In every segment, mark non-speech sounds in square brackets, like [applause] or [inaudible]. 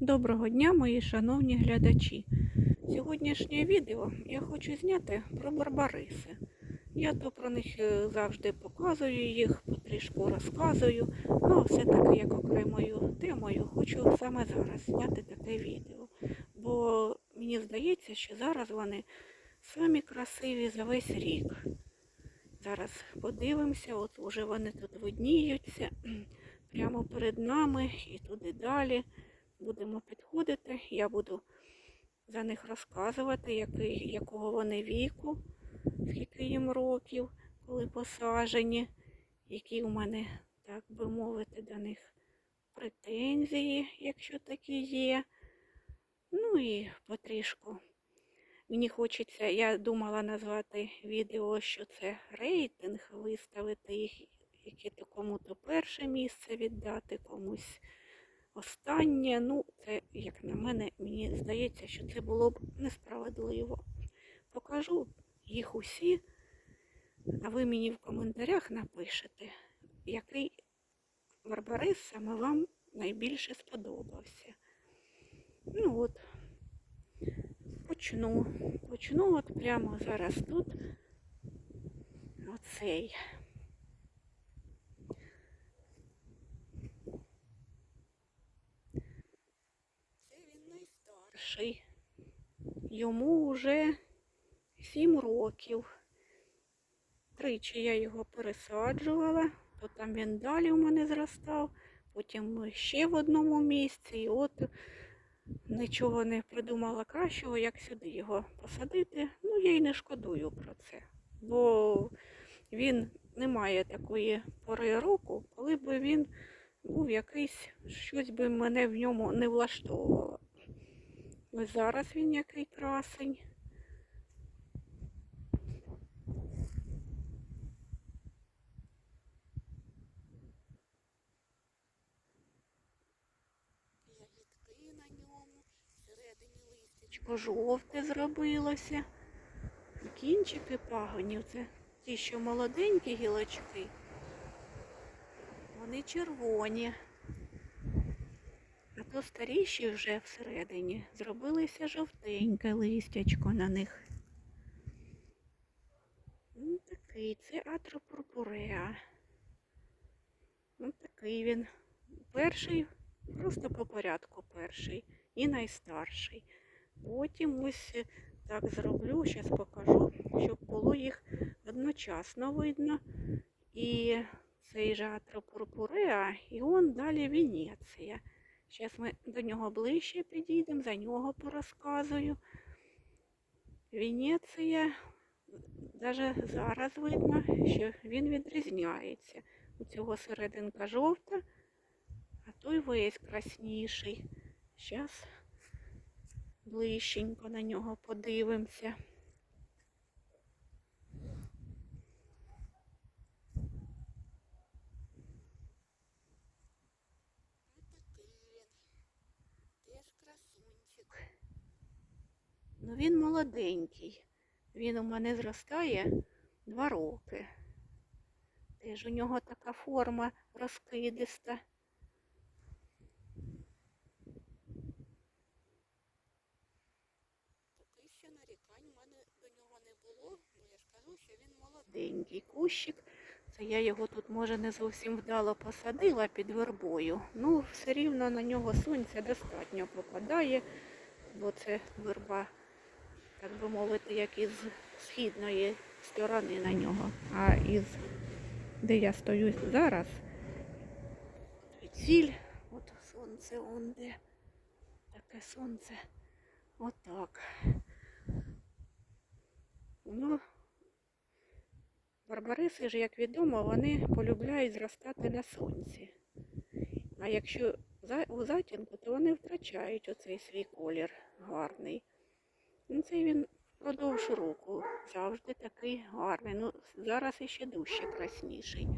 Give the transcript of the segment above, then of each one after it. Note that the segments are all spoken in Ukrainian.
Доброго дня, мої шановні глядачі. Сьогоднішнє відео я хочу зняти про барбариси. Я то про них е, завжди показую їх, потрішку розказую, ну все-таки як окремою темою хочу саме зараз зняти таке відео. Бо мені здається, що зараз вони самі красиві за весь рік. Зараз подивимося, от уже вони тут видніються [clears throat] прямо перед нами і туди далі будемо підходити. Я буду за них розказувати, який, якого вони віку, скільки їм років, коли посаджені, які у мене, так би мовити, до них претензії, якщо такі є. Ну і потрішку. Мені хочеться, я думала назвати відео, що це рейтинг, виставити їх, яке то кому-то перше місце віддати, комусь останнє. Ну, це, як на мене, мені здається, що це було б несправедливо. Покажу їх усі, а ви мені в коментарях напишете, який барбарис саме вам найбільше сподобався. Ну от, почну. Почну от прямо зараз тут. Оцей. Це він найстарший. Йому вже сім років. Тричі я його пересаджувала, то там він далі у мене зростав, потім ще в одному місці. І от нічого не придумала кращого, як сюди його посадити. Ну, я й не шкодую про це. Бо він не має такої пори року, коли б він був якийсь, щось би мене в ньому не влаштовувало. Ось зараз він який красень. Ягідки на ньому, всередині листячко жовте зробилося. Кінчики пагонів, це ті, що молоденькі гілочки. Вони червоні. А то старіші вже всередині зробилися жовтеньке листячко на них. Ну, такий, це атропурпуреа. Ну, такий він. Перший, просто по порядку перший і найстарший. Потім ось е, так зроблю, зараз покажу, щоб було їх одночасно видно. І цей же атропурпуреа, і он далі Венеція. Зараз ми до нього ближче підійдемо, за нього порозказую. Венеція, навіть зараз видно, що він відрізняється. У цього серединка жовта, а той весь красніший. Зараз ближченько на нього подивимося. Ну він молоденький. Він у мене зростає два роки. Теж у нього така форма розкидиста. Поки що нарікань в мене до нього не було, бо я ж кажу, що він молоденький кущик. Це я його тут, може, не зовсім вдало посадила під вербою. Ну, все рівно на нього сонця достатньо попадає, бо це верба, так би мовити, як із східної сторони на нього. А із де я стою зараз, ціль, от сонце он де. Таке сонце. Отак. Ну, барбариси ж, як відомо, вони полюбляють зростати на сонці. А якщо у затінку, то вони втрачають оцей свій колір гарний. Ну, цей він впродовж року завжди такий гарний. Ну, зараз іще дужче красніший.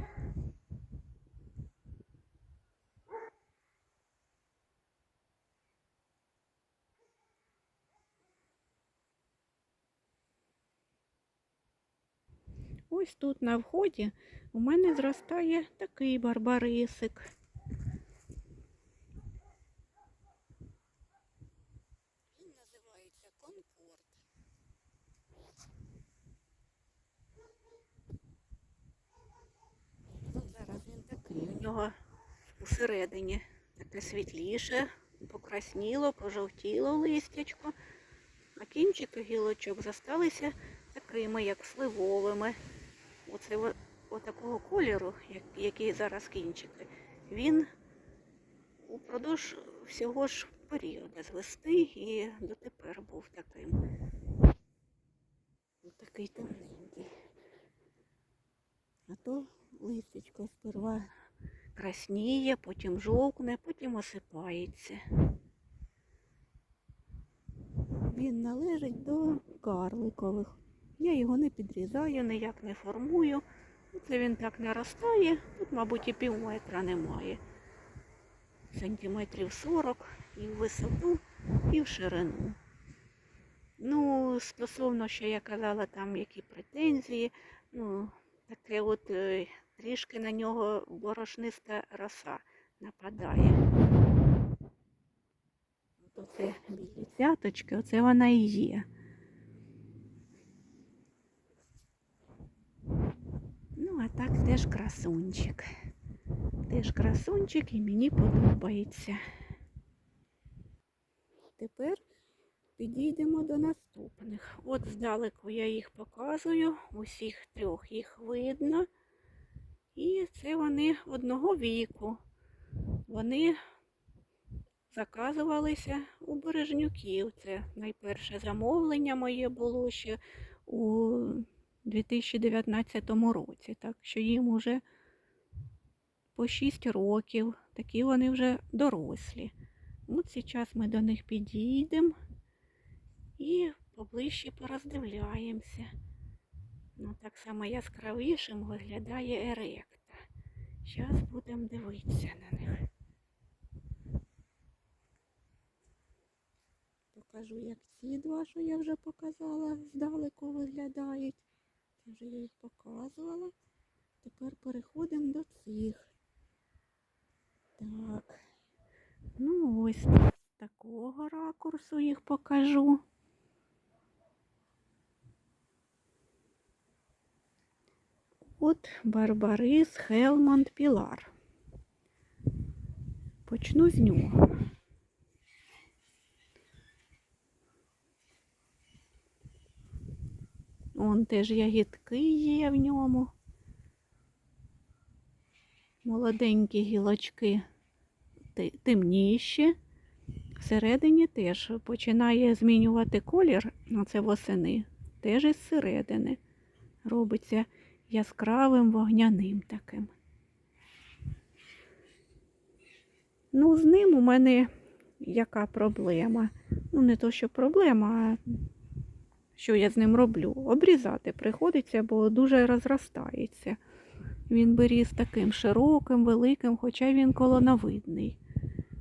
Ось тут на вході у мене зростає такий барбарисик. Конкорд. Ну, зараз він такий. У нього усередині таке світліше, покрасніло, пожовтіло листячко, а кінчики гілочок зосталися такими, як сливовими. Оце отакого кольору, який зараз кінчики, він упродовж всього ж періоду з весни і дотепер був таким. Такий темненький. А то листячко сперва красніє, потім жовкне, потім осипається. Він належить до карликових. Я його не підрізаю, ніяк не формую. Це він так наростає. Тут, мабуть, і пів метра немає. Сантиметрів 40 і в висоту, і в ширину. Ну, стосовно, що я казала, там які претензії, ну, таке от е, трішки на нього борошниста роса нападає. От Оце білі цяточки, оце вона і є. Ну, а так теж красунчик. Теж красунчик і мені подобається. Тепер підійдемо до наступних. От здалеку я їх показую, усіх трьох їх видно. І це вони одного віку. Вони заказувалися у бережнюків. Це найперше замовлення моє було ще у 2019 році. Так що їм уже по 6 років. Такі вони вже дорослі. От зараз ми до них підійдемо і поближче пороздивляємося. Ну, так само яскравішим виглядає еректа. Зараз будемо дивитися на них. Покажу, як ці два, що я вже показала, здалеку виглядають. Це вже я їх показувала. Тепер переходимо до цих. Так. Ну, ось з такого ракурсу їх покажу. От Барбарис Хелмонд Пілар. Почну з нього. Он теж ягідки є в ньому. Молоденькі гілочки темніші. Всередині теж починає змінювати колір, ну це восени, теж із середини. Робиться яскравим вогняним таким. Ну, з ним у мене яка проблема? Ну, не то, що проблема, а що я з ним роблю? Обрізати приходиться, бо дуже розростається. Він би ріс таким широким, великим, хоча він колоновидний.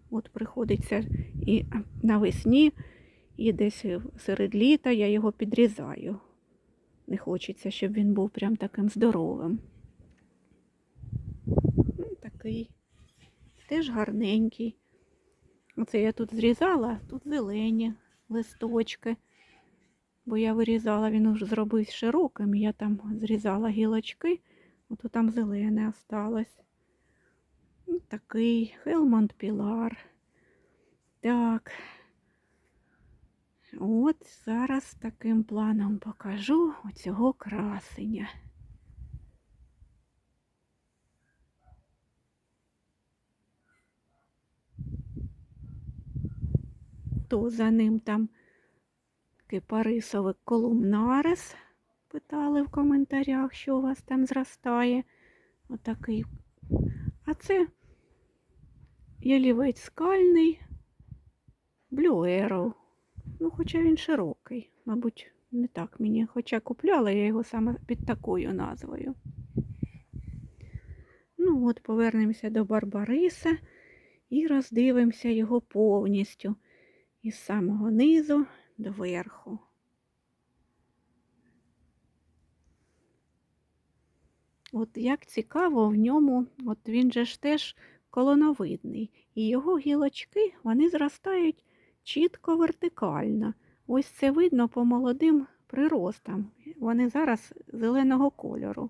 От приходиться і навесні, і десь серед літа я його підрізаю. Не хочеться, щоб він був прям таким здоровим. Ну, такий теж гарненький. Оце я тут зрізала, тут зелені листочки. Бо я вирізала, він уже зробив широким, я там зрізала гілочки, ото там зелене осталось. Такий Хелмонд Пілар. Так. От зараз таким планом покажу оцього красення. То за ним там кипарисовик колумнарис. Питали в коментарях, що у вас там зростає. Отакий. А це ялівець скальний, Arrow. Ну, хоча він широкий, мабуть, не так мені. Хоча купляла я його саме під такою назвою. Ну, от повернемося до Барбариса і роздивимося його повністю із самого низу до верху. От як цікаво в ньому, от він же ж теж колоновидний, і його гілочки вони зростають чітко вертикально, Ось це видно по молодим приростам. Вони зараз зеленого кольору.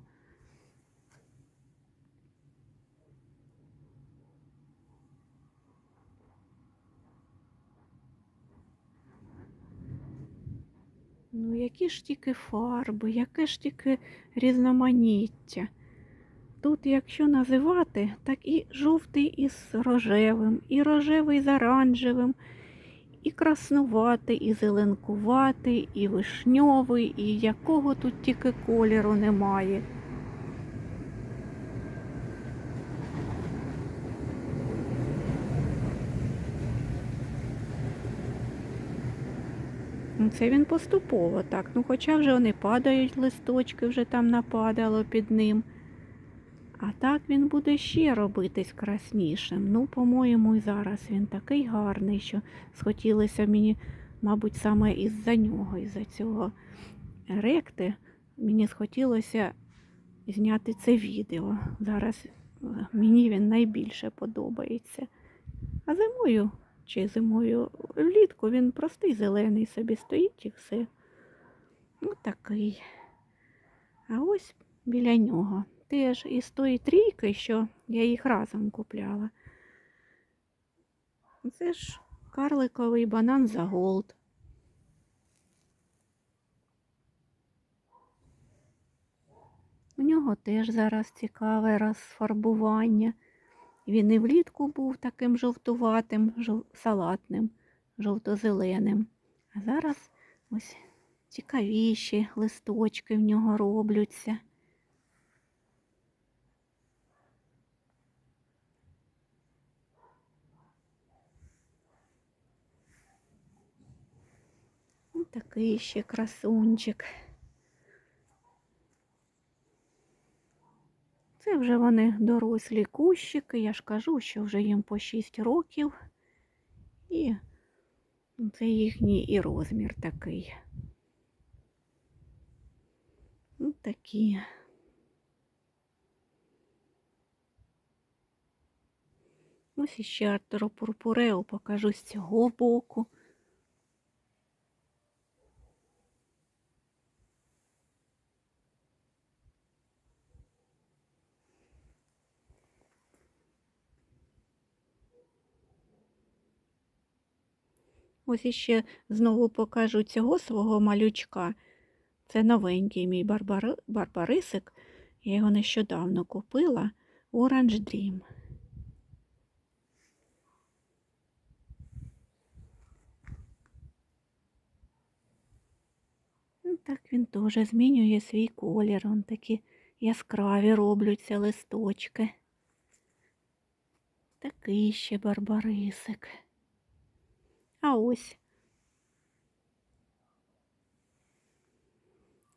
Ну, які ж тільки фарби, яке ж тільки різноманіття. Тут, якщо називати, так і жовтий із рожевим, і рожевий з оранжевим, і краснуватий, і зеленкуватий, і вишньовий, і якого тут тільки кольору немає. Ну, Це він поступово так. Ну, хоча вже вони падають листочки, вже там нападало під ним. А так він буде ще робитись краснішим. Ну, по-моєму, і зараз він такий гарний, що схотілося мені, мабуть, саме із-за нього, із-за цього ректи, мені схотілося зняти це відео. Зараз е, мені він найбільше подобається. А зимою чи зимою влітку він простий зелений собі стоїть і все. Ось такий. А ось біля нього теж із тої трійки, що я їх разом купляла. Це ж карликовий банан за голд. У нього теж зараз цікаве розфарбування. Він і влітку був таким жовтуватим, жов... салатним, жовто-зеленим. А зараз ось цікавіші листочки в нього робляться. Ось такий ще красунчик. Це вже вони дорослі кущики, я ж кажу, що вже їм по 6 років. І це їхній і розмір такий. Ось такі. Ось іще Артеро Пурпурео покажу з цього боку. Ось іще знову покажу цього свого малючка. Це новенький мій барбари... барбарисик. Я його нещодавно купила Orange Dream. Ну, Так він теж змінює свій колір. Вон такі яскраві робляться листочки. Такий ще барбарисик. А ось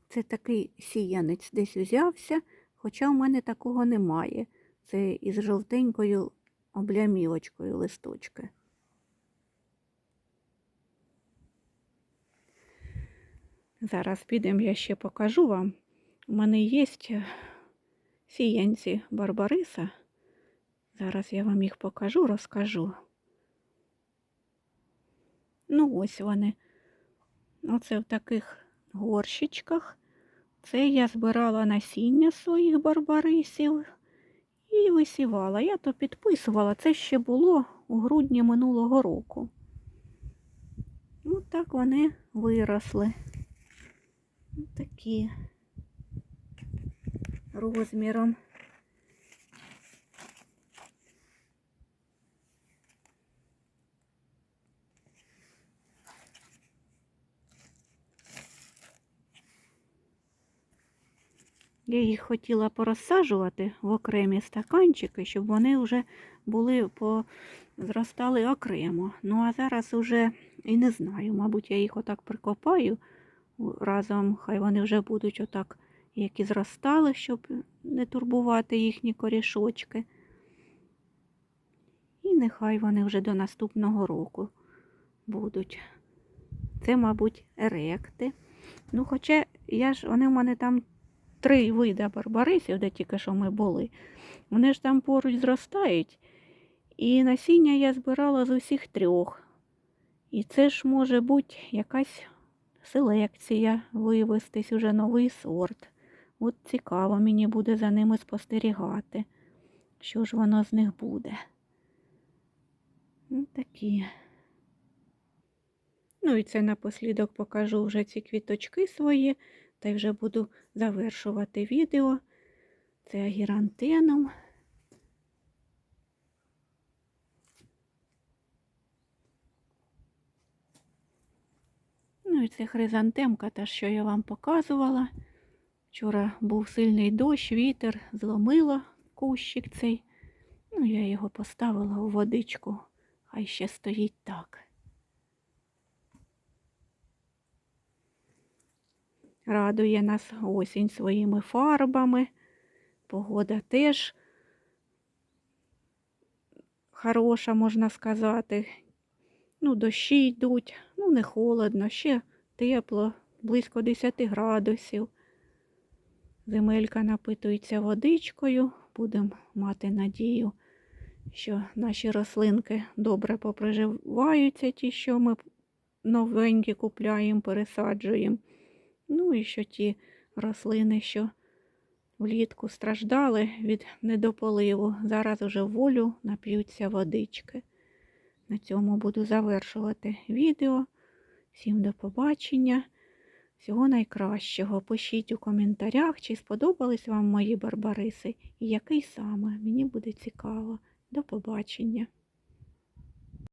це такий сіянець десь взявся, хоча в мене такого немає. Це із жовтенькою облямівочкою листочки. Зараз підемо, я ще покажу вам. У мене є сіянці Барбариса. Зараз я вам їх покажу, розкажу. Ну, ось вони. Оце в таких горщичках. Це я збирала насіння своїх барбарисів і висівала. Я то підписувала, це ще було у грудні минулого року. Ось так вони виросли. Ось такі розміром. Я їх хотіла порозсаджувати в окремі стаканчики, щоб вони вже були по... зростали окремо. Ну а зараз уже і не знаю, мабуть, я їх отак прикопаю разом, хай вони вже будуть отак, як і зростали, щоб не турбувати їхні корішочки. І нехай вони вже до наступного року будуть. Це, мабуть, еректи. Ну, хоча я ж, вони в мене там три види барбарисів, де тільки що ми були. Вони ж там поруч зростають. І насіння я збирала з усіх трьох. І це ж може бути якась селекція, вивестись уже новий сорт. От цікаво, мені буде за ними спостерігати. Що ж воно з них буде? Ну, такі. Ну і це напослідок покажу вже ці квіточки свої, та й вже буду завершувати відео. Це агірантеном. Ну і це хризантемка, та що я вам показувала. Вчора був сильний дощ, вітер, зломило кущик цей. Ну, я його поставила у водичку, хай ще стоїть так. Радує нас осінь своїми фарбами. Погода теж хороша, можна сказати. Ну, дощі йдуть, ну не холодно, ще тепло, близько 10 градусів. Земелька напитується водичкою. Будемо мати надію, що наші рослинки добре поприживаються, ті, що ми новенькі купляємо, пересаджуємо. Ну і що ті рослини, що влітку страждали від недополиву, зараз уже волю нап'ються водички. На цьому буду завершувати відео. Всім до побачення. Всього найкращого. Пишіть у коментарях, чи сподобались вам мої барбариси і який саме. Мені буде цікаво. До побачення.